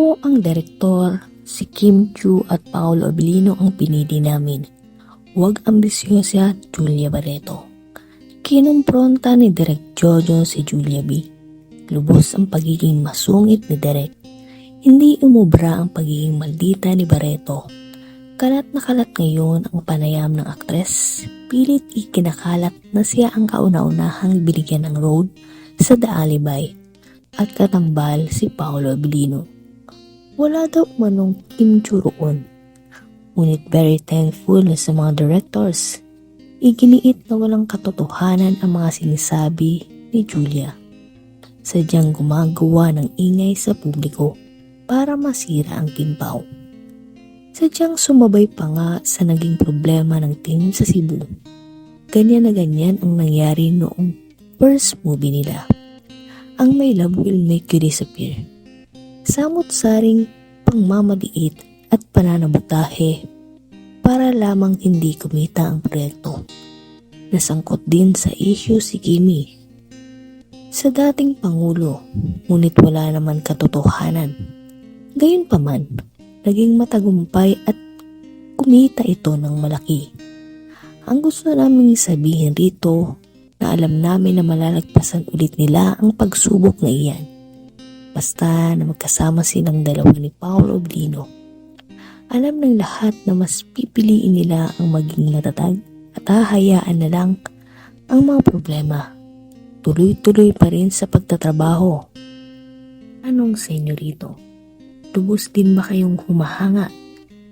Ako ang direktor, si Kim Chu at Paolo Abilino ang pinili namin. Huwag ambisyosa Julia Barreto. Kinumpronta ni Direk Jojo si Julia B. Lubos ang pagiging masungit ni Direk. Hindi umubra ang pagiging maldita ni Barreto. Kalat na kalat ngayon ang panayam ng aktres. Pilit ikinakalat na siya ang kauna-unahang binigyan ng road sa The Alibay at katambal si Paolo Abilino. Wala daw manong Kim Chu roon. Ngunit very thankful sa mga directors. Iginiit na walang katotohanan ang mga sinasabi ni Julia. Sadyang gumagawa ng ingay sa publiko para masira ang Kimpaw. Sadyang sumabay pa nga sa naging problema ng team sa Cebu. Ganyan na ganyan ang nangyari noong first movie nila. Ang may love will make you disappear. Samot-saring pangmamaliit at pananabutahe para lamang hindi kumita ang proyekto. Nasangkot din sa issue si Kimi. Sa dating Pangulo, ngunit wala naman katotohanan. Gayunpaman, naging matagumpay at kumita ito ng malaki. Ang gusto naming sabihin rito na alam namin na malalagpasan ulit nila ang pagsubok na iyan. Basta na magkasama silang dalawa ni Paolo Oblino. Alam ng lahat na mas pipiliin nila ang maging matatag at hahayaan na lang ang mga problema. Tuloy-tuloy pa rin sa pagtatrabaho. Anong sa inyo rito? Lubos din ba kayong humahanga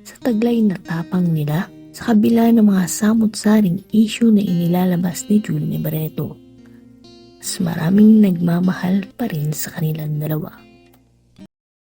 sa taglay na tapang nila sa kabila ng mga samot-saring issue na inilalabas ni Julie Barreto? Mas maraming nagmamahal pa rin sa kanilang dalawa.